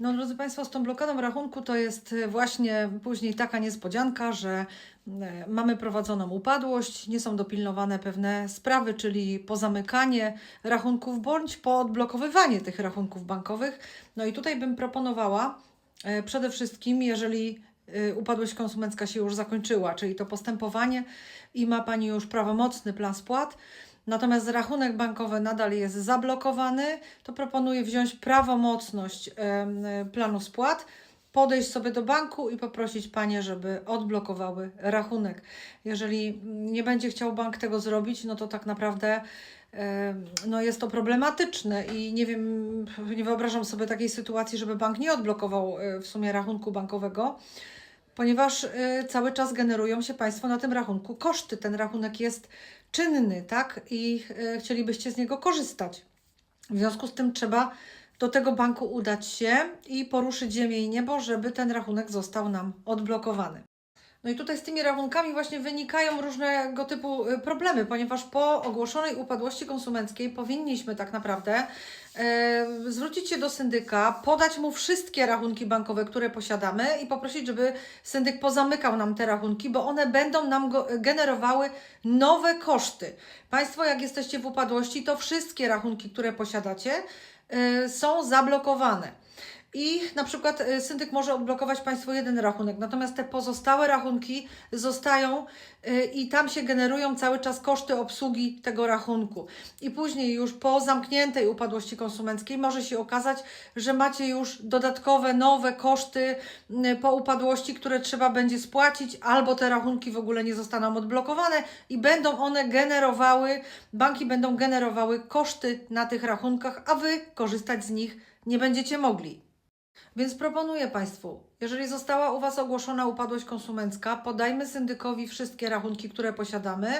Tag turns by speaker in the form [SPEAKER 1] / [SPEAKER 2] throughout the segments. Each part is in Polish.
[SPEAKER 1] No drodzy Państwo, z tą blokadą rachunku to jest e, właśnie później taka niespodzianka, że e, mamy prowadzoną upadłość, nie są dopilnowane pewne sprawy, czyli pozamykanie rachunków bądź poodblokowywanie tych rachunków bankowych. No i tutaj bym proponowała e, przede wszystkim, jeżeli upadłość konsumencka się już zakończyła, czyli to postępowanie i ma Pani już prawomocny plan spłat, natomiast rachunek bankowy nadal jest zablokowany, to proponuję wziąć prawomocność planu spłat, podejść sobie do banku i poprosić Panie, żeby odblokowały rachunek. Jeżeli nie będzie chciał bank tego zrobić, no to tak naprawdę no jest to problematyczne i nie wiem, nie wyobrażam sobie takiej sytuacji, żeby bank nie odblokował e, w sumie rachunku bankowego ponieważ y, cały czas generują się Państwo na tym rachunku koszty. Ten rachunek jest czynny, tak? I y, chcielibyście z niego korzystać. W związku z tym trzeba do tego banku udać się i poruszyć ziemię i niebo, żeby ten rachunek został nam odblokowany. No i tutaj z tymi rachunkami właśnie wynikają różnego typu y, problemy, ponieważ po ogłoszonej upadłości konsumenckiej powinniśmy tak naprawdę e, zwrócić się do syndyka, podać mu wszystkie rachunki bankowe, które posiadamy i poprosić, żeby syndyk pozamykał nam te rachunki, bo one będą nam go, generowały nowe koszty. Państwo, jak jesteście w upadłości, to wszystkie rachunki, które posiadacie, e, są zablokowane. I na przykład y, syndyk może odblokować Państwu jeden rachunek, natomiast te pozostałe rachunki zostają y, i tam się generują cały czas koszty obsługi tego rachunku. I później już po zamkniętej upadłości konsumenckiej może się okazać, że macie już dodatkowe, nowe koszty po upadłości, które trzeba będzie spłacić, albo te rachunki w ogóle nie zostaną odblokowane i będą one generowały, banki będą generowały koszty na tych rachunkach, a Wy korzystać z nich nie będziecie mogli. Więc proponuję Państwu, jeżeli została u Was ogłoszona upadłość konsumencka, podajmy syndykowi wszystkie rachunki, które posiadamy,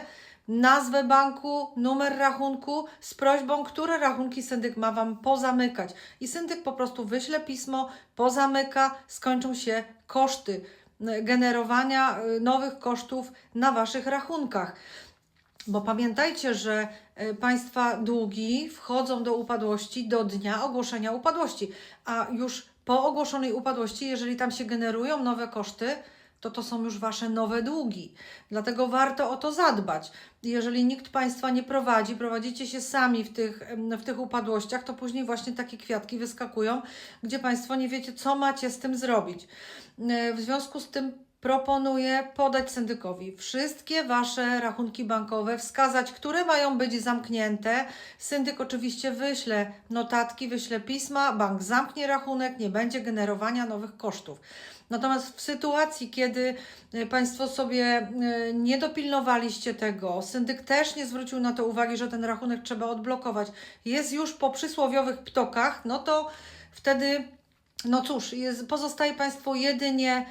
[SPEAKER 1] nazwę banku, numer rachunku z prośbą, które rachunki syndyk ma Wam pozamykać. I syndyk po prostu wyśle pismo, pozamyka, skończą się koszty y, generowania y, nowych kosztów na Waszych rachunkach. Bo pamiętajcie, że e, Państwa długi wchodzą do upadłości do dnia ogłoszenia upadłości, a już po ogłoszonej upadłości, jeżeli tam się generują nowe koszty, to to są już Wasze nowe długi. Dlatego warto o to zadbać. Jeżeli nikt Państwa nie prowadzi, prowadzicie się sami w tych, w tych upadłościach, to później właśnie takie kwiatki wyskakują, gdzie Państwo nie wiecie, co macie z tym zrobić. E, W związku z tym proponuję podać syndykowi wszystkie Wasze rachunki bankowe, wskazać, które mają być zamknięte. Syndyk oczywiście wyśle notatki, wyśle pisma, bank zamknie rachunek, nie będzie generowania nowych kosztów. Natomiast w sytuacji, kiedy e, Państwo sobie e, nie dopilnowaliście tego, syndyk też nie zwrócił na to uwagi, że ten rachunek trzeba odblokować, jest już po przysłowiowych ptokach, no to wtedy no cóż, jest, pozostaje Państwu jedynie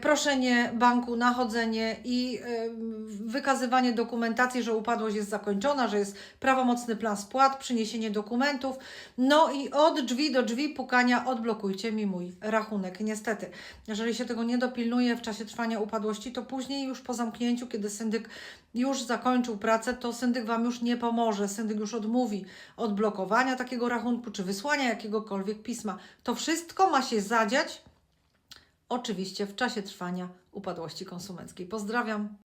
[SPEAKER 1] proszenie banku, nachodzenie i e, wykazywanie dokumentacji, że upadłość jest zakończona, że jest prawomocny plan spłat, przyniesienie dokumentów. No i od drzwi do drzwi pukania odblokujcie mi mój rachunek. Niestety, jeżeli się tego nie dopilnuje w czasie trwania upadłości, to później już po zamknięciu, kiedy syndyk już zakończył pracę, to syndyk Wam już nie pomoże. Syndyk już odmówi odblokowania takiego rachunku czy wysłania jakiegokolwiek pisma. To wszystko ma się zadziać oczywiście w czasie trwania upadłości konsumenckiej. Pozdrawiam.